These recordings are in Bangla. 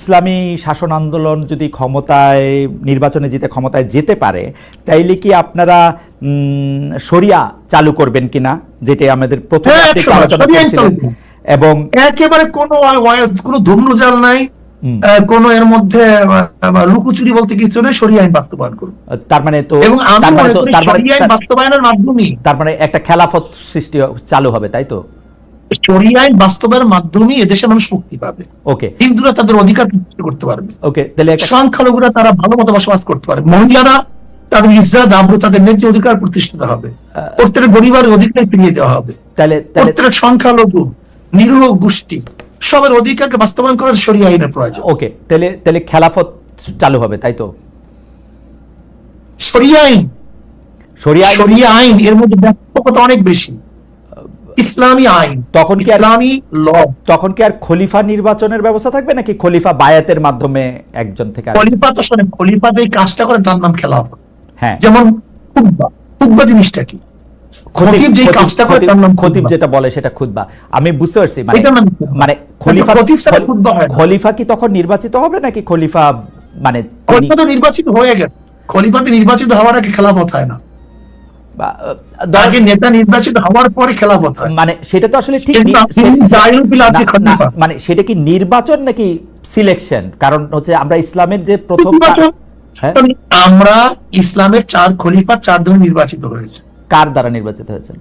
ইসলামী শাসন আন্দোলন যদি ক্ষমতায় নির্বাচনে জিতে ক্ষমতায় যেতে পারে তাইলে কি আপনারা শরিয়া চালু করবেন কিনা? যেটা আমাদের প্রথমে হ্যাঁ, আলোচনা করছিলেন। এবং একেবারে কোনো কোনো ধূম্রজাল নাই। কোন এর মধ্যে লুকোচুরি বলতে কিছু নেই সরিয়ে আইন বাস্তবায়ন করব তার মানে তো এবং তার মানে তো তার মানে বাস্তবায়নের মাধ্যমে তার মানে একটা খেলাফত সৃষ্টি চালু হবে তাই তো? আইন বাস্তবায়নের মাধ্যমে এদেশের মানুষ মুক্তি পাবে। ওকে হিন্দুরা তাদের অধিকার করতে পারবে। ওকে তাহলে সংখ্যালঘুরা তারা ভালো মতো বসবাস করতে পারবে। মহিলারা তাদের ইজ্জাত আব্রু তাদের ন্যায্য অধিকার প্রতিষ্ঠিত হবে। প্রত্যেকের পরিবারের অধিকার ফিরিয়ে দেওয়া হবে। তাহলে প্রত্যেকের সংখ্যালঘু নিরীহ গোষ্ঠী সবের অধিকারকে বাস্তবায়ন করার সরিয়ে আইনের প্রয়োজন। ওকে তাহলে তাহলে খেলাফত চালু হবে তাই তো? শরিয়া আইন- শরিয়া আইন এর মধ্যে ব্যাপকতা অনেক বেশি। ইসলামী আইন তখন কি ইসলামী ল। তখন কি আর খলিফা নির্বাচনের ব্যবস্থা থাকবে নাকি খলিফা বায়াতের মাধ্যমে একজন থেকে খলিফা তো শোনেন খলিফা যে কাজটা করে তার নাম খেলাফত হ্যাঁ। যেমন খুতবা। খুতবা জিনিসটা কি? খতিব যে কাজটা করে তার নাম খতিব যেটা বলে সেটা খুতবা। আমি বুঝতে পারছি মানে। মানে খলিফা হয় খলিফা কি তখন নির্বাচিত হবে নাকি খলিফা মানে খলিফা তো নির্বাচিত হয়ে গেছে। খলিফাতে নির্বাচিত হওয়ার আগে খেলাফত হয় না। নেতা নির্বাচিত হওয়ার পরে খেলাফত মানে সেটা তো আসলে ঠিক। মানে সেটা কি নির্বাচন নাকি সিলেকশন কারণ হচ্ছে আমরা ইসলামের যে প্রথম হ্যাঁ? আমরা ইসলামের চার খলিফা চার ধরনের নির্বাচিত হয়েছে। কার দ্বারা নির্বাচিত হয়েছেন?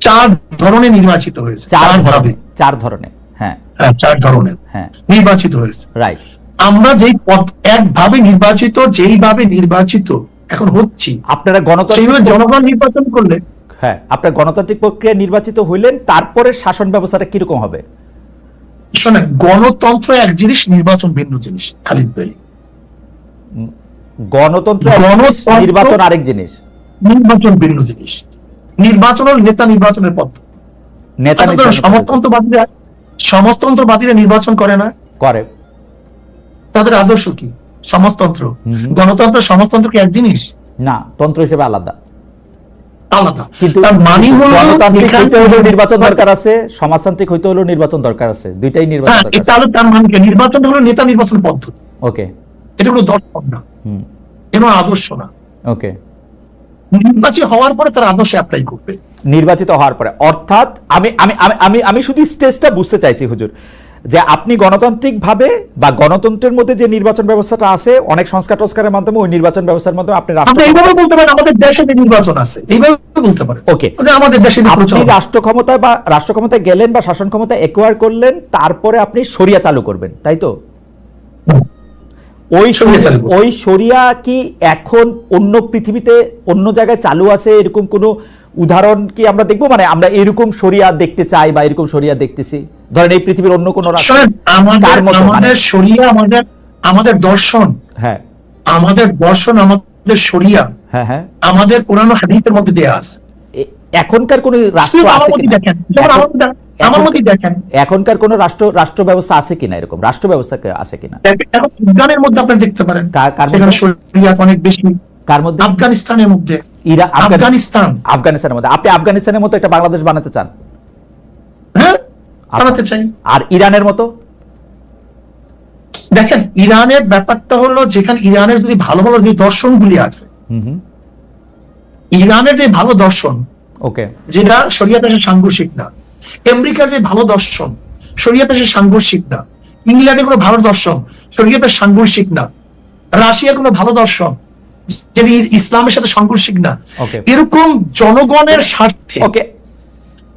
চার ধরনের নির্বাচিত হয়েছে। ভাবে। চার ধরনের হ্যাঁ। হ্যাঁ, চার ধরনের হ্যাঁ। নির্বাচিত হয়েছে। রাইট আমরা যেই পদ একভাবে নির্বাচিত যেইভাবে নির্বাচিত এখন হচ্ছি। আপনারা সেইভাবে গণতান্ত্রিক জনগণ নির্বাচন করলে হ্যাঁ আপনার গণতান্ত্রিক প্রক্রিয়া নির্বাচিত হইলেন তারপরে শাসন ব্যবস্থাটা কীরকম হবে? শোনেন গণতন্ত্র এক জিনিস নির্বাচন ভিন্ন জিনিস খালিদ বেলি। গণতন্ত্র গণতন্ত্র- নির্বাচন আরেক জিনিস। নির্বাচন ভিন্ন জিনিস। নির্বাচন হল নেতা নির্বাচনের পদ্ধতি নেতা আচ্ছা, সমাজতন্ত্রবাদীরা সমাজতন্ত্রবাদীরা নির্বাচন করে না। করে। তাদের আদর্শ কি? সমাজতন্ত্র গণতন্ত্র সমাজতন্ত্র কি এক জিনিস? না তন্ত্র হিসেবে আলাদা। আলাদা। কিন্তু মানে হলো গণতান্ত্রিক হইতে হলেও নির্বাচন দরকার আছে সমাজতান্ত্রিক হইতে হলেও নির্বাচন দরকার আছে দুইটাই নির্বাচন হ্যাঁ দরকার এটা তার মানে নির্বাচন হলো নেতা নির্বাচন পদ্ধতি। ওকে। এটা হলো দর্শন না। হুম। আদর্শ না। ওকে। নির্বাচিত হওয়ার পরে তার আদর্শ অ্যাপ্লাই করবে। নির্বাচিত হওয়ার পরে। অর্থাৎ আমি আমি- আমি আমি শুধু স্টেজটা বুঝতে চাইছি হুজুর। যে আপনি গণতান্ত্রিকভাবে বা গণতন্ত্রের মধ্যে যে নির্বাচন ব্যবস্থাটা আছে অনেক সংস্কার টস্কারের মাধ্যমে ওই নির্বাচন ব্যবস্থার মাধ্যমে আপনি রাষ্ট্র এইভাবে বলতে পারেন আমাদের দেশে যে নির্বাচন আছে এইভাবে বলতে পারেন। ওকে। আমাদের দেশে আপনি রাষ্ট্র ক্ষমতায় বা রাষ্ট্র ক্ষমতায় গেলেন বা শাসন ক্ষমতা একোয়ার করলেন তারপরে আপনি সরিয়া চালু করবেন তাই তো? ওই শরিয়া। ওই শরিয়া কি এখন অন্য পৃথিবীতে অন্য জায়গায় চালু আছে? এরকম কোনো উদাহরণ কি আমরা দেখব? মানে আমরা এরকম শরিয়া দেখতে চাই বা এরকম শরিয়া দেখতেছি? ধরেন এই পৃথিবীর অন্য কোনো রাষ্ট্র আমাদের মতো মানে? আমাদের শরিয়া আমাদের আমাদের দর্শন। হ্যাঁ। আমাদের দর্শন আমাদের শরিয়া হ্যাঁ হ্যাঁ। আমাদের পুরানো হাদিসের মধ্যে দেয়া আছে। এখনকার কোন রাষ্ট্র আছে আমার মধ্যে দেখেন, এখনকার কোন রাষ্ট্র রাষ্ট্র ব্যবস্থা আছে কিনা এরকম? রাষ্ট্র ব্যবস্থা আছে কিনা? এখন আফগানের মধ্যে আপনি দেখতে পারেন। কার- অনেক বেশি। কার মধ্যে? আফগানিস্তানের মধ্যে। ইরা আফগানিস্তান। আফগানিস্তানের মধ্যে। আপনি আফগানিস্তানের মতো একটা বাংলাদেশ বানাতে চান? হ্যাঁ। বানাতে চাই। আর ইরানের মতো? দেখেন ইরানের ব্যাপারটা হলো যেখানে ইরানের যদি ভালো ভালো যে দর্শনগুলি আছে ইরানের যে ভালো দর্শন ওকে। যেটা শরিয়াতে সে সাংঘর্ষিক না আমেরিকার যে ভালো দর্শন শরিয়াতে সে সাংঘর্ষিক না ইংল্যান্ডের কোনো ভালো দর্শন শরিয়াতে সাংঘর্ষিক না রাশিয়া কোনো ভালো দর্শন যেটি ইসলামের সাথে সাংঘর্ষিক না এরকম জনগণের স্বার্থে ওকে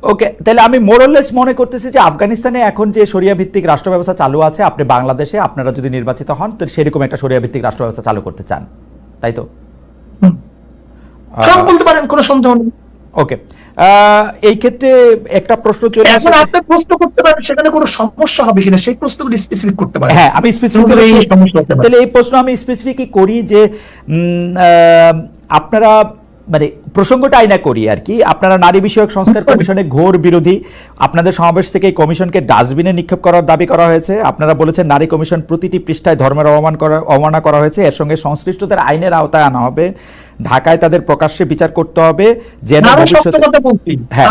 ওকে তাহলে আমি মোরলেস মনে করতেছি যে আফগানিস্তানে এখন যে শরিয়া ভিত্তিক রাষ্ট্র ব্যবস্থা চালু আছে আপনি বাংলাদেশে আপনারা যদি নির্বাচিত হন তো সেরকম একটা শরিয়া ভিত্তিক রাষ্ট্র ব্যবস্থা চালু করতে চান। তাই তো। বলতে পারেন কোনো সন্দেহ নেই। ওকে এই ক্ষেত্রে একটা প্রশ্ন চলে আসে এখন আপনি প্রশ্ন করতে পারেন সেখানে কোনো সমস্যা হবে কিনা সেই প্রশ্নগুলো স্পেসিফিক করতে পারেন হ্যাঁ আমি স্পেসিফিক। তাহলে এই প্রশ্ন আমি স্পেসিফিকই করি যে উম, আহ, আপনারা মানে প্রসঙ্গটা আইনা করি আর কি। আপনারা নারী বিষয়ক সংস্কার কমিশনে ঘোর বিরোধী। আপনাদের সমাবেশ থেকে কমিশনকে ডাস্টবিনে নিক্ষেপ করার দাবি করা হয়েছে। আপনারা বলেছেন নারী কমিশন প্রতিটি পৃষ্ঠায় ধর্মের অবমান করা অবমাননা করা হয়েছে। এর সঙ্গে সংশ্লিষ্টদের আইনের আওতায় আনা হবে। ঢাকায় তাদের প্রকাশ্যে বিচার করতে হবে। যেন ভবিষ্যতে হ্যাঁ।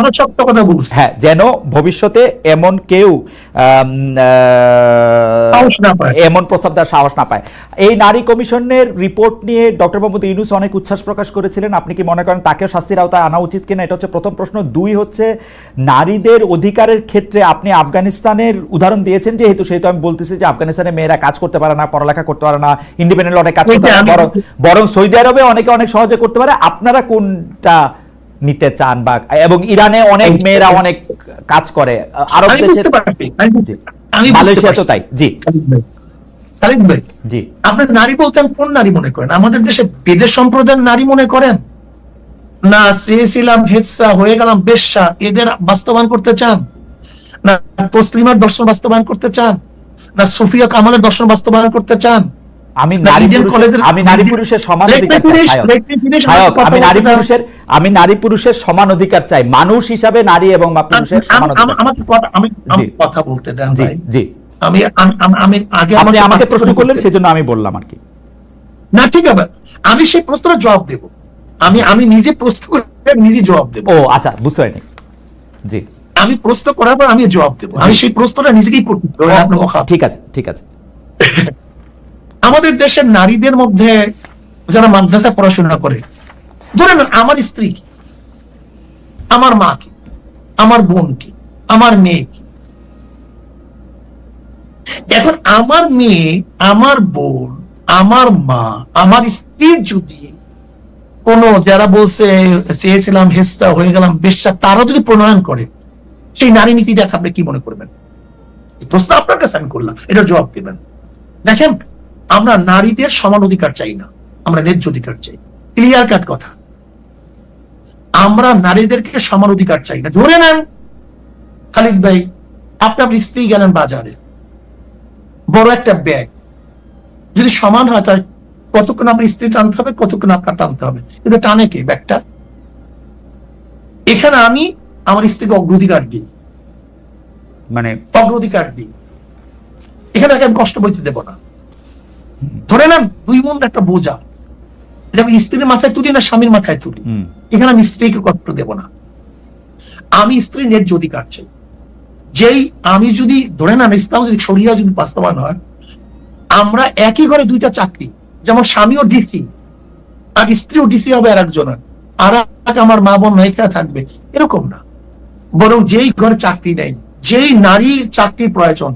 হ্যাঁ যেন ভবিষ্যতে এমন কেউ। এমন প্রস্তাব দেওয়ার সাহস না পায়। এই নারী কমিশনের রিপোর্ট নিয়ে ডক্টর মোহাম্মদ ইউনুস অনেক উচ্ছ্বাস প্রকাশ করেছিলেন। আপনি কি মনে করেন তাকেও শাস্তির আওতায় আনা উচিত কিনা এটা হচ্ছে প্রথম প্রশ্ন। দুই হচ্ছে নারীদের অধিকারের ক্ষেত্রে আপনি আফগানিস্তানের উদাহরণ দিয়েছেন যেহেতু সেহেতু আমি বলতেছি যে আফগানিস্তানে মেয়েরা কাজ করতে পারে না পড়ালেখা করতে পারে না ইন্ডিপেন্ডেন্ট অনেক কাজ করতে পারে বরং সৌদি আরবে অনেকে অনেক সহজে করতে পারে। আপনারা কোনটা নিতে চান বা এবং ইরানে অনেক মেয়েরা অনেক কাজ করে আরব বুঝতে মালয়েশিয়া তো তাই জি। খালিদ ভাই, জি। আপনার নারী বলতে কোন নারী মনে করেন? আমাদের দেশে বেদের সম্প্রদায়ের নারী মনে করেন? না চেয়েছিলাম হেসা হয়ে গেলাম বেশ্যা। এদের বাস্তবায়ন করতে চান? না তসলিমার দর্শন বাস্তবায়ন করতে চান? না সুফিয়া কামালের দর্শন বাস্তবায়ন করতে চান? আমি নারী পুরুষের আমি নারী পুরুষের সমান অধিকার চাই। finish, Sayak. let me finish, Sayak, আমার কথা আমি নারী পুরুষের আমি নারী পুরুষের সমান অধিকার চাই। মানুষ হিসাবে নারী এবং পুরুষের সমান অধিকার কথা আমি আমি কথা বলতে দেন জি জি। আমি আম- আগে আপনি আমাকে প্রশ্ন করলেন সেজন্য আমি বললাম আর কি। না ঠিক আছে। আমি সেই প্রশ্নের জবাব দেব। আমি আমি নিজে প্রশ্ন করে নিজে জবাব দেব। ও আচ্ছা বুঝতে পারিনি। জি। আমি প্রশ্ন করার পর আমি জবাব দেব। আমি সেই প্রশ্নটা নিজেকেই করতে। ঠিক আছে ঠিক আছে। আমাদের দেশের নারীদের মধ্যে যারা মাদ্রাসা পড়াশোনা করে ধরেন আমার স্ত্রী কি? আমার মা কি? আমার বোন কি? আমার মেয়ে কি? এখন আমার মেয়ে আমার বোন আমার মা আমার স্ত্রীর যদি কোন, যারা বলছে, চেয়েছিলাম, হেস্তা হয়ে গেলাম, বেশ্যা তারা যদি প্রণয়ন করে, সেই নারী নীতিটা আপনি কি মনে করবেন? প্রশ্ন আপনার কাছে আমি করলাম এটা জবাব দেবেন। দেখেন, আমরা নারীদের সমান অধিকার চাই না, আমরা ন্যায্য অধিকার চাই। ক্লিয়ার কাট কথা। আমরা নারীদেরকে সমান অধিকার চাই না। ধরে নেন, খালিদ ভাই, আপনি আপনার স্ত্রী গেলেন বাজারে, বড় একটা ব্যাগ, যদি সমান হয় তাহলে কতক্ষণ আপনার স্ত্রী টানতে হবে কতক্ষণ আপনার টানতে হবে? কিন্তু টানে কে? ব্যাগটা? এখানে আমি আমার স্ত্রীকে অগ্রাধিকার দিই। মানে অগ্রাধিকার দিই। এখানে আমি কষ্ট বইতে দেব না। ধরে নেন দুই মন একটা বোঝা। এটা আমি স্ত্রীর মাথায় তুলি না স্বামীর মাথায় তুলি। এখানে আমি স্ত্রীকে কষ্ট দেব না। আমি স্ত্রীর ন্যায্য অধিকার চাই। যেই আমি যদি ধরে নেন ইসলাম যদি সরিয়া যদি বাস্তবায়ন হয় আমরা একই ঘরে দুইটা চাকরি। যেমন স্বামীও ডিসি আর স্ত্রীও ডিসি হবে আর একজনের আর আমার মা বোন নায়িকা থাকবে এরকম না। বরং যেই ঘরে চাকরি নেই যেই নারীর চাকরির প্রয়োজন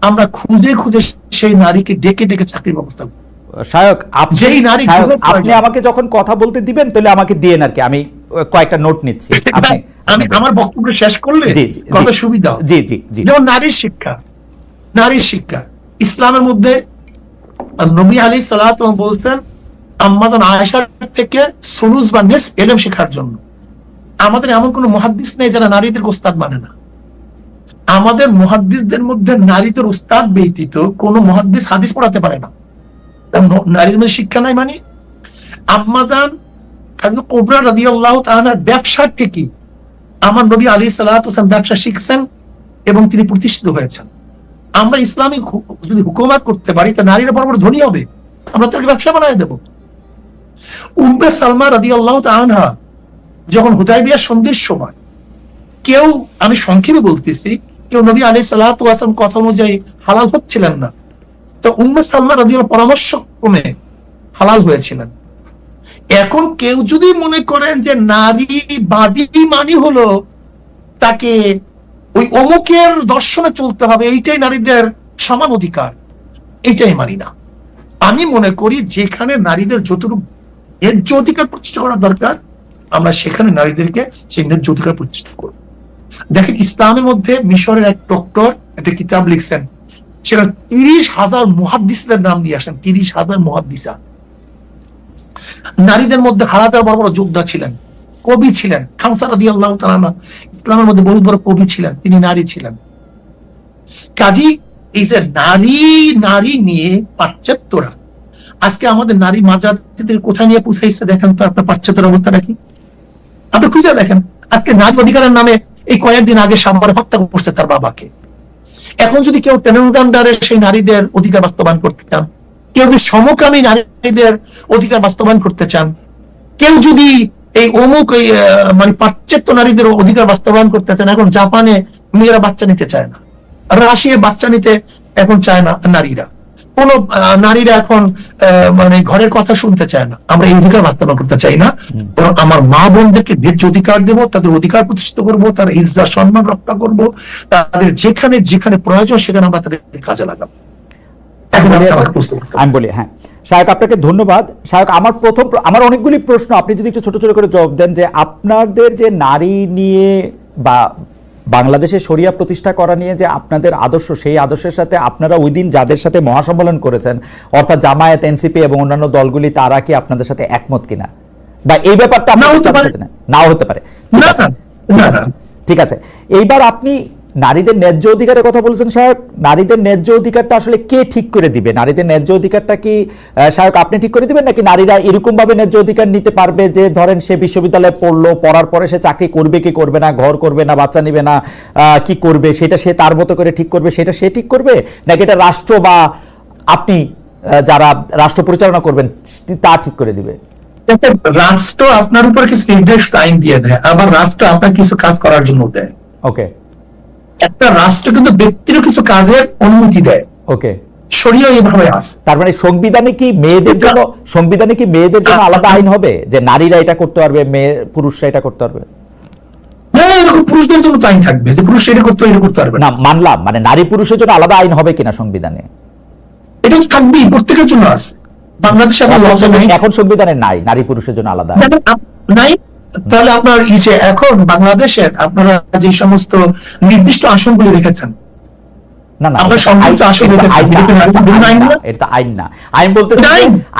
আমরা খুঁজে খুঁজে সেই নারীকে ডেকে ডেকে চাকরির ব্যবস্থা করি। সায়ক যেই নারী আপনি আমাকে যখন কথা বলতে দিবেন তাহলে আমাকে দিয়েন আর কি। আমি কয়েকটা নোট নিচ্ছি। আমি আমার বক্তব্য শেষ করলে। কত সুবিধা জি জি জি। যেমন নারীর শিক্ষা। নারীর শিক্ষা। ইসলামের মধ্যে নবী আলী সালাত বলছেন আম্মাজান আয়েশার থেকে সুরুজ বা নেস এলেম শেখার জন্য। আমাদের এমন কোন মহাদ্দিস নেই যারা নারীদের ওস্তাদ মানে না। আমাদের মহাদ্দিসদের মধ্যে নারীদের ওস্তাদ ব্যতীত কোন মহাদ্দিস হাদিস পড়াতে পারে না। নারীর মধ্যে শিক্ষা নাই মানে? আম্মাজান কোবরা রাদি আল্লাহ তাহার ব্যবসার থেকে আমার নবী আলী সালাত ব্যবসা শিখছেন এবং তিনি প্রতিষ্ঠিত হয়েছেন। আমরা ইসলামিক যদি হুকুমাত করতে পারি, তা নারীরা বড় বড় ধনী হবে। আমরা তাকে ব্যবসা বানায় দেব। উম্মে সালমা রাদি আল্লাহ আনহা যখন হুদাইবিয়া সন্ধির সময় কেউ, আমি সংক্ষেপে বলতেছি, কেউ নবী আলী সাল্লাহাম কথা অনুযায়ী হালাল হচ্ছিলেন না, তো উম্মে সালমা রাদি পরামর্শ ক্রমে হালাল হয়েছিলেন। এখন কেউ যদি মনে করেন যে নারী বাদী মানি হলো, তাকে ওই অমুকের দর্শনে চলতে হবে, এইটাই নারীদের সমান অধিকার, এইটাই মানি না। আমি মনে করি যেখানে নারীদের যতটুকু ন্যায্য অধিকার প্রতিষ্ঠা করা দরকার, আমরা সেখানে নারীদেরকে সেই ন্যায্য অধিকার প্রতিষ্ঠা করব। দেখেন, ইসলামের মধ্যে মিশরের এক ডক্টর একটা কিতাব লিখছেন, সেটা তিরিশ হাজার মহাদ্দিসদের নাম দিয়ে আসেন, তিরিশ হাজার মহাদ্দিসা। নারীদের মধ্যে হারাতের বড় বড় যোদ্ধা ছিলেন। কবি ছিলেন। খানসার আদি আল্লাহ তালা ইসলামের মধ্যে বহু বড় কবি ছিলেন, তিনি নারী ছিলেন। কাজী এই যে নারী নারী নিয়ে পাশ্চাত্যরা, আজকে আমাদের নারী মাজাদের কোথায় নিয়ে পৌঁছাইছে দেখেন তো, আপনার পাশ্চাত্যের অবস্থাটা কি? আপনি খুঁজে দেখেন, আজকে নারী অধিকারের নামে এই কয়েকদিন আগে সাম্বার হত্যা করছে তার বাবাকে। এখন যদি কেউ টেনেন্ডারে সেই নারীদের অধিকার বাস্তবায়ন করতে চান, কেউ যদি সমকামী নারীদের অধিকার বাস্তবায়ন করতে চান, কেউ যদি এই অমুক এই মানে পাশ্চাত্য নারীদের অধিকার বাস্তবায়ন করতে চান এখন জাপানে মেয়েরা বাচ্চা নিতে চায় না। রাশিয়া বাচ্চা নিতে এখন চায় না নারীরা। কোন নারীরা এখন মানে ঘরের কথা শুনতে চায় না। আমরা এই অধিকার বাস্তবায়ন করতে চাই না। বরং আমার মা বোনদেরকে ন্যায্য অধিকার দেব তাদের অধিকার প্রতিষ্ঠিত করব তার ইজ্জা সম্মান রক্ষা করব তাদের যেখানে যেখানে প্রয়োজন সেখানে আমরা তাদের কাজে লাগাবো। আমি বলি হ্যাঁ। শায়ক আপনাকে ধন্যবাদ। শায়ক আমার প্রথম আমার অনেকগুলি প্রশ্ন আপনি যদি একটু ছোট ছোট করে জবাব দেন যে আপনাদের যে নারী নিয়ে বা বাংলাদেশে শরিয়া প্রতিষ্ঠা করা নিয়ে যে আপনাদের আদর্শ সেই আদর্শের সাথে আপনারা ওই দিন যাদের সাথে মহাসম্মেলন করেছেন অর্থাৎ জামায়াত এনসিপি এবং অন্যান্য দলগুলি তারা কি আপনাদের সাথে একমত কিনা? বা এই ব্যাপারটা নাও হতে পারে। না নাও হতে পারে। ঠিক আছে। এইবার আপনি নারীদের ন্যায্য অধিকারের কথা বলছেন সাহেব। নারীদের ন্যায্য অধিকারটা আসলে কে ঠিক করে দিবে? নারীদের ন্যায্য অধিকারটা কি সাহেব আপনি ঠিক করে দিবেন নাকি নারীরা এরকম ভাবে ন্যায্য অধিকার নিতে পারবে যে ধরেন সে বিশ্ববিদ্যালয়ে পড়ল পড়ার পরে সে চাকরি করবে কি করবে না ঘর করবে না বাচ্চা নিবে না কি করবে? সেটা সে তার মতো করে ঠিক করবে সেটা সে ঠিক করবে? নাকি এটা রাষ্ট্র বা আপনি যারা রাষ্ট্র পরিচালনা করবেন তা ঠিক করে দিবে? রাষ্ট্র আপনার উপর কিছু নির্দেশ আইন দিয়ে দেয় আবার রাষ্ট্র আপনার কিছু কাজ করার জন্য দেয়। ওকে। একটা রাষ্ট্র কিন্তু ব্যক্তিরও কিছু কাজের অনুমতি দেয়। ওকে এইভাবে আছে তার মানে সংবিধানে কি মেয়েদের জন্য সংবিধানে কি মেয়েদের জন্য আলাদা আইন হবে? যে নারীরা এটা করতে পারবে মেয়ে পুরুষরা এটা করতে পারবে? পুরুষদের জন্য আইন থাকবে। যে পুরুষ এটা করতে এটা করতে পারবে না। মানলাম। মানে নারী পুরুষের জন্য আলাদা আইন হবে কিনা সংবিধানে? এটা থাকবেই প্রত্যেকের জন্য আছে। বাংলাদেশে এখন সংবিধানে নাই নারী পুরুষের জন্য আলাদা নাই। তাহলে আপনার এই যে এখন বাংলাদেশের আপনারা যে সমস্ত নির্দিষ্ট আসনগুলি রেখেছেন না না এটা আইন-। না, আইন বলতেছে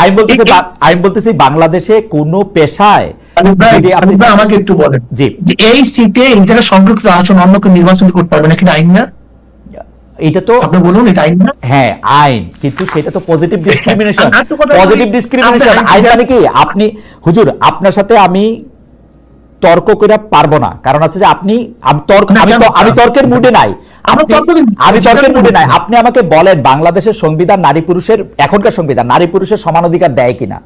আইন। বলতেছে আইন বলতেছে বাংলাদেশে কোনো পেশায় আমাকে একটু বলেন। জি। এই সিটে সংরক্ষিত আসন অন্য কেউ নির্বাচন করতে পারবে না কিন্তু আইন না? এটা তো আপনি বলুন এটা আইন না? হ্যাঁ আইন। কিন্তু সেটা তো পজিটিভ ডিসক্রিমিনেশন পজিটিভ ডিসক্রিমিনেশন আইন মানে কি? আপনি হুজুর আপনার সাথে আমি তর্ক করে পারব না। কারণ হচ্ছে যে আপনি আমি তর্ক আমি তো- আমি তর্কের মুডে নাই। আমি তর্কের মুডে নাই। আপনি আমাকে বলেন বাংলাদেশের সংবিধান নারী পুরুষের এখনকার সংবিধান নারী পুরুষের সমান অধিকার দেয় কিনা?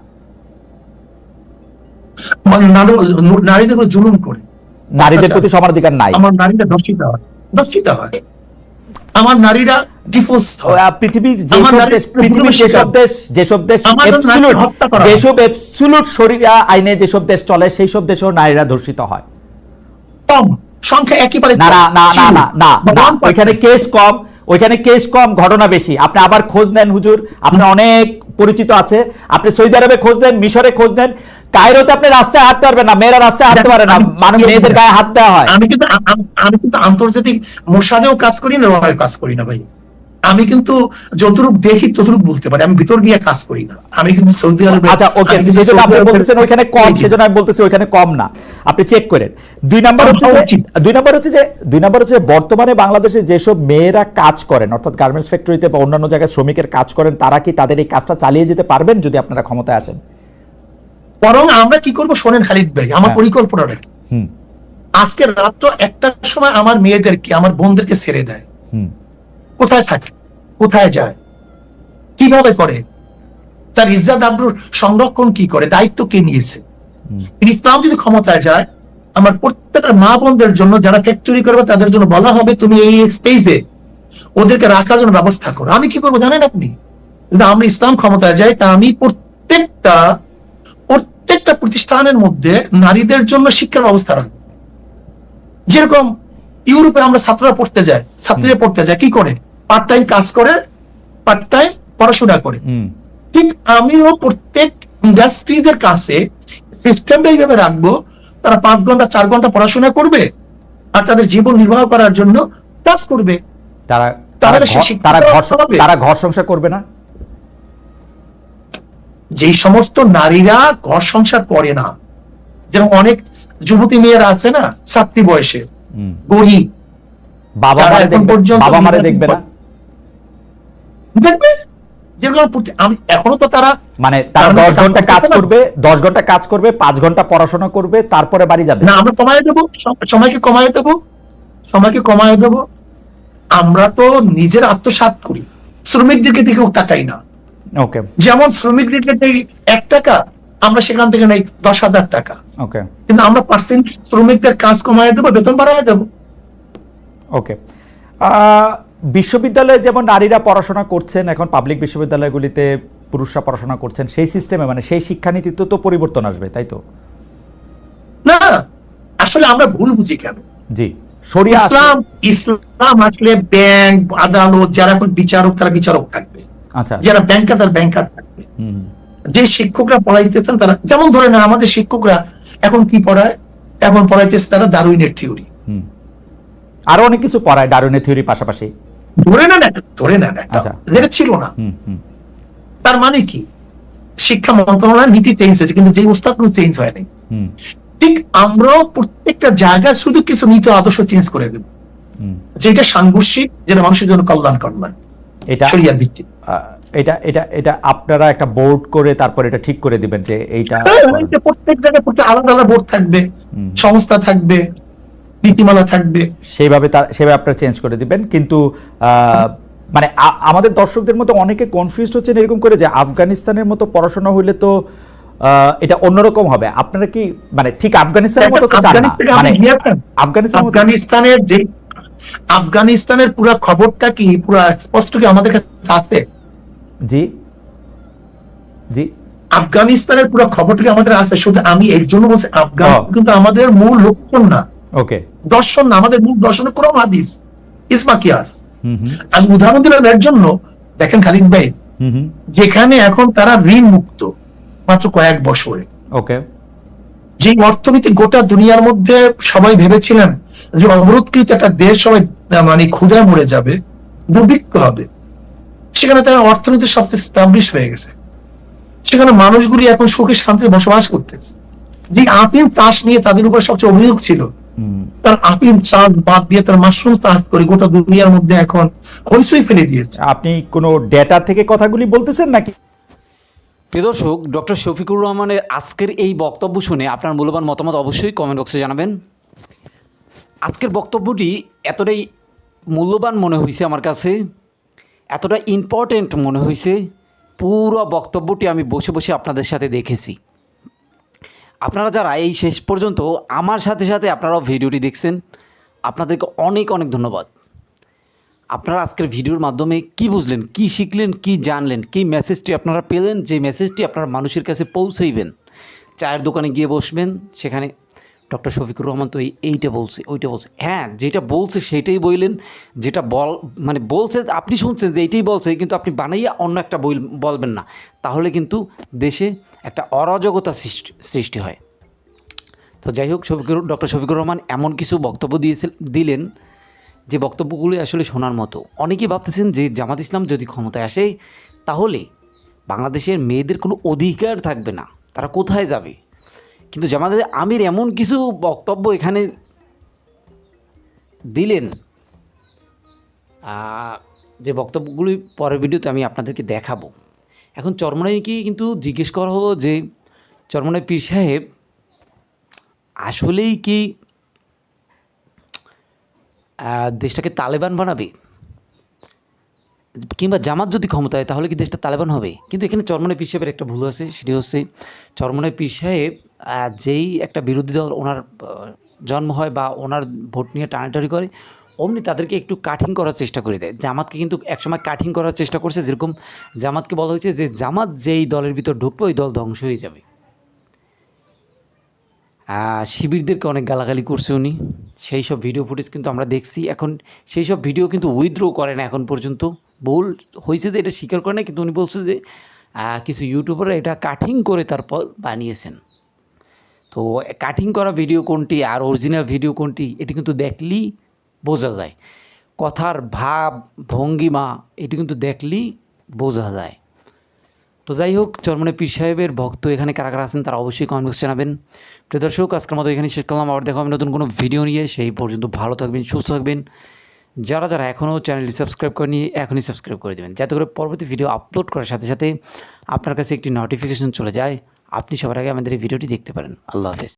মানে নারীদের জুলুম করে। নারীদের আচ্ছা। প্রতি সমান অধিকার নাই। আমার নারীরা ধর্ষিত হয়। ধর্ষিত হয়। আমার নারীরা ডিফোর্স ও, আহ, পৃথিবীর আমার যেসব নারী- দেশ পৃথিবীর যেসব দেশ যেসব দেশ আমার নারী absolute- হত্যা করা। যেসব এবসুলুট শরিয়া আইনে যেসব দেশ চলে সেই সব দেশেও নারীরা ধর্ষিত হয়। কম সংখ্যা একেবারে না না না না না না বা না 1%. ওইখানে কেস কম ওইখানে কেস কম ঘটনা বেশি। আপনি আবার খোঁজ নেন হুজুর। আপনার অনেক পরিচিত আছে। আপনি সৌদি আরবে খোঁজ নেন মিশরে খোঁজ নেন। কায়রোতে আপনি রাস্তায় হাঁটতে পারবেন না মেয়েরা রাস্তায় হাঁটতে পারে না মানুষ মেয়েদের গায়ে হাত দেওয়া হয়। আমি কিন্তু আমি কিন্তু আন্তর্জাতিক মোসাদেও কাজ করি না রয়ে কাজ করি না ভাই। আমি কিন্তু যতটুকু দেখি ততটুকু বলতে পারি। আমি ভিতর গিয়ে কাজ করি না। আমি কিন্তু সৌদি আরবে আচ্ছা ওকে সৌদি আপনি বলতেছেন ওইখানে কম। সেজন্য আমি বলতেছি ওইখানে কম না। আপনি চেক করেন। দুই নাম্বার হচ্ছে দুই নাম্বার হচ্ছে যে দুই নাম্বার হচ্ছে বর্তমানে বাংলাদেশে যেসব মেয়েরা কাজ করেন অর্থাৎ গার্মেন্টস ফ্যাক্টরিতে বা অন্যান্য জায়গায় শ্রমিকের কাজ করেন তারা কি তাদের এই কাজটা চালিয়ে যেতে পারবেন যদি আপনারা ক্ষমতায় আসেন? বরং আমরা কি করব? শোনেন খালিদ ভাই আমার হ্যাঁ। পরিকল্পনাটা কি? আজকে রাত তো একটার সময় আমার মেয়েদেরকে আমার বোনদেরকে ছেড়ে দেয়। কোথায় থাকে? কোথায় যায়? কীভাবে করে? তার ইজ্জাত আব্রুর সংরক্ষণ কি করে? দায়িত্ব কে নিয়েছে? ইসলাম যদি ক্ষমতায় যায় আমার প্রত্যেকটা মা বোনদের জন্য যারা ফ্যাক্টরি করবে তাদের জন্য বলা হবে তুমি এই স্পেসে ওদেরকে রাখার জন্য ব্যবস্থা করো। আমি কি করব জানেন আপনি? যদি আমরা ইসলাম ক্ষমতায় যাই তা আমি প্রত্যেকটা প্রত্যেকটা প্রতিষ্ঠানের মধ্যে নারীদের জন্য শিক্ষার ব্যবস্থা রাখব। যেরকম ইউরোপে আমরা ছাত্ররা পড়তে যাই ছাত্রীরা পড়তে যায় কি করে? পার্ট টাইম কাজ করে পার্ট টাইম পড়াশোনা করে। ঠিক আমিও প্রত্যেক ইন্ডাস্ট্রিদের কাছে সিস্টেমটা এইভাবে রাখব তারা পাঁচ ঘণ্টা চার ঘণ্টা পড়াশোনা করবে আর তাদের জীবন নির্বাহ করার জন্য কাজ করবে। তারা। তারা ঘর সংসার করবে না? যেই সমস্ত নারীরা ঘর সংসার করে না যেমন অনেক যুবতী মেয়েরা আছে না ছাত্রী বয়সে। গরিব বাবা মারে এখন দেখবে পর্যন্ত বাবা মারে দেখবে না। দেখবে? আমি এখনও তো তারা মানে তারা দশ ঘণ্টা কাজ? করবে দশ ঘণ্টা কাজ করবে পাঁচ ঘণ্টা পড়াশোনা করবে তারপরে বাড়ি যাবে। না আমরা কমায় দেবো। সময়কে কমায় দেবো। সময়কে কমায় দেবো। আমরা তো নিজের আত্মসাৎ করি। শ্রমিকদেরকে দিকেও তাকাই না। ওকে যেমন শ্রমিকদেরকে দেই এক টাকা আমরা সেখান থেকে নেই দশ হাজার টাকা। ওকে কিন্তু আমরা পার্সেন্ট শ্রমিকদের কাজ কমায় দেবো বেতন বাড়ায় দেবো। ওকে বিশ্ববিদ্যালয়ে যেমন নারীরা পড়াশোনা করছেন এখন পাবলিক বিশ্ববিদ্যালয়গুলিতে পুরুষরা পড়াশোনা করছেন সেই সিস্টেমে মানে সেই শিক্ষানীতিতে তো পরিবর্তন আসবে তাই তো? না আসলে আমরা ভুল বুঝি কেন? জি ইসলাম ইসলাম আসলে ব্যাংক আদালত যারা এখন বিচারক তারা বিচারক থাকবে। যারা ব্যাংকার তারা ব্যাংকার থাকবে। যে শিক্ষকরা পড়াইতেছেন তারা যেমন ধরে নেন আমাদের শিক্ষকরা এখন কি পড়ায়? এখন পড়াইতেছে তারা দারুইনের থিওরি আরও অনেক কিছু পড়ায় ডারুনের থিওরির পাশাপাশি। ধরে নেন একটা ধরে নেন একটা। আচ্ছা। যেটা ছিল না। তার মানে কি? শিক্ষা মন্ত্রণালয়ের নীতি চেঞ্জ হয়েছে কিন্তু যে ওস্তাদ চেঞ্জ হয়নি হুম। ঠিক আমরাও প্রত্যেকটা জায়গায় শুধু কিছু নীতি আদর্শ চেঞ্জ করে দেব। যেটা সাংঘর্ষিক যেটা মানুষের জন্য কল্যাণকর নয়। এটা শরিয়া ভিত্তিক আহ, এটা এটা এটা আপনারা একটা বোর্ড করে তারপর এটা ঠিক করে দিবেন যে এইটা হ্যাঁ, প্রত্যেক জায়গায় প্রত্যেক আলাদা আলাদা বোর্ড থাকবে সংস্থা থাকবে নীতিমালা থাকবে। সেইভাবে তার সেভাবে আপনারা চেঞ্জ করে দিবেন। কিন্তু মানে আমাদের দর্শকদের মধ্যে অনেকে কনফিউজড হচ্ছেন এরকম করে যে আফগানিস্তানের মতো পড়াশোনা হইলে তো আহ, এটা অন্যরকম হবে। আপনারা কি মানে ঠিক আফগানিস্তানের মতো তো চান না? মানে মতো আফগানিস্তানের যে আফগানিস্তানের পুরো খবরটা কি পুরো স্পষ্ট কি আমাদের কাছে আছে? জি। জি। আফগানিস্তানের পুরো খবরটা আমাদের আছে শুধু আমি এর জন্য বলছি আফগান কিন্তু আমাদের মূল লক্ষণ না। ওকে। দর্শন না আমাদের মূল দর্শন কোরআন হাদিস ইসমা কিয়াস হুম হুম। আমি উদাহরণ দিলাম এর জন্য দেখেন খালিদ ভাই যেখানে এখন তারা ঋণ মুক্ত মাত্র কয়েক বছরে। ওকে। যে অর্থনীতি গোটা দুনিয়ার মধ্যে সবাই ভেবেছিলেন যে অবরোধকৃত একটা দেশ সবাই মানে ক্ষুধায় মরে যাবে দুর্ভিক্ষ হবে। সেখানে তারা অর্থনীতি সবচেয়ে স্টাবলিশ হয়ে গেছে। সেখানে মানুষগুলি এখন সুখে শান্তিতে বসবাস করতেছে। যে আপিম চাষ নিয়ে তাদের উপর সবচেয়ে অভিযোগ ছিল তার আপিম চাষ বাদ দিয়ে তার মাশরুম চাষ করে গোটা দুনিয়ার মধ্যে এখন হইচই ফেলে দিয়েছে। আপনি কোনো ডেটা থেকে কথাগুলি বলতেছেন নাকি? প্রিয় দর্শক ডক্টর শফিকুর রহমানের আজকের এই বক্তব্য শুনে আপনার মূল্যবান মতামত অবশ্যই কমেন্ট বক্সে জানাবেন। আজকের বক্তব্যটি এতটাই মূল্যবান মনে হয়েছে আমার কাছে এতটা ইম্পর্টেন্ট মনে হয়েছে পুরো বক্তব্যটি আমি বসে বসে আপনাদের সাথে দেখেছি। আপনারা যারা এই শেষ পর্যন্ত আমার সাথে সাথে আপনারাও ভিডিওটি দেখছেন, আপনাদেরকে অনেক অনেক ধন্যবাদ। আপনারা আজকের ভিডিওর মাধ্যমে কি বুঝলেন, কি শিখলেন, কি জানলেন, কি মেসেজটি আপনারা পেলেন, যে মেসেজটি আপনারা মানুষের কাছে পৌঁছাইবেন, চায়ের দোকানে গিয়ে বসবেন, সেখানে ডক্টর শফিকুর রহমান তো এইটা বলছে, ওইটা বলছে। হ্যাঁ যেটা বলছে সেটাই বললেন যেটা বল মানে বলছে, আপনি শুনছেন যে এইটাই বলছে, কিন্তু আপনি বানাইয়া অন্য একটা বই বলবেন না। তাহলে কিন্তু দেশে একটা অরাজকতা সৃষ্টি সৃষ্টি হয়। তো যাই হোক, শফিকুর, ডক্টর শফিকুর রহমান এমন কিছু বক্তব্য দিয়েছিল দিলেন, যে বক্তব্যগুলি আসলে শোনার মতো। অনেকেই ভাবতেছেন যে জামাত ইসলাম যদি ক্ষমতায় আসে, তাহলে বাংলাদেশের মেয়েদের কোনো অধিকার থাকবে না, তারা কোথায় যাবে? কিন্তু জামাতের আমির এমন কিছু বক্তব্য এখানে দিলেন যে বক্তব্যগুলি পরের ভিডিওতে আমি আপনাদেরকে দেখাবো। এখন চরমনাইকে কিন্তু জিজ্ঞেস করা হলো যে চরমনাই পীর সাহেব, আসলেই কি দেশটাকে তালেবান বানাবে? কিংবা জামাত যদি ক্ষমতা হয়, তাহলে কি দেশটা তালেবান হবে? কিন্তু এখানে চরমনাই পীর সাহেবের একটা ভুল আছে, সেটি হচ্ছে চরমনাই পীর সাহেব যেই একটা বিরোধী দল ওনার জন্ম হয় বা ওনার ভোট নিয়ে টানাটানি করে, অমনি তাদেরকে একটু কাঠিং করার চেষ্টা করে দেয়। জামাতকে কিন্তু একসময় কাঠিং করার চেষ্টা করছে, যেরকম জামাতকে বলা হয়েছে যে জামাত যেই দলের ভিতর ঢুকবে, ওই দল ধ্বংস হয়ে যাবে। শিবিরদেরকে অনেক গালাগালি করছে উনি। সেই সব ভিডিও ফুটেজ কিন্তু আমরা দেখছি। এখন সেই সব ভিডিও কিন্তু উইথড্র করে না এখন পর্যন্ত। ভুল হয়েছে যে এটা স্বীকার করে না কিন্তু উনি বলছে যে কিছু ইউটিউবাররা এটা কাটিং করে তারপর বানিয়েছেন। তো কাটিং করা ভিডিও কোনটি আর অরিজিনাল ভিডিও কোনটি, এটি কিন্তু দেখলেই বোঝা যায়। কথার ভাব, ভঙ্গিমা, এটি কিন্তু দেখলেই বোঝা যায়। তো যাই হোক চরমনে পীর সাহেবের ভক্ত এখানে কারা কারা আছেন তারা অবশ্যই কমেন্টস জানাবেন। প্রিয় দর্শক, আজকের মতো এখানে শেষ করলাম। আবার দেখা নতুন কোনো ভিডিও নিয়ে। সেই পর্যন্ত ভালো থাকবেন, সুস্থ থাকবেন। যারা যারা এখনও চ্যানেলটি সাবস্ক্রাইব করেনি এখনই সাবস্ক্রাইব করে দেবেন। যাতে করে পরবর্তী ভিডিও আপলোড করার সাথে সাথে আপনার কাছে একটি নোটিফিকেশন চলে যায়। আপনি সবার আগে আমাদের এই ভিডিওটি দেখতে পারেন। আল্লাহ হাফেজ।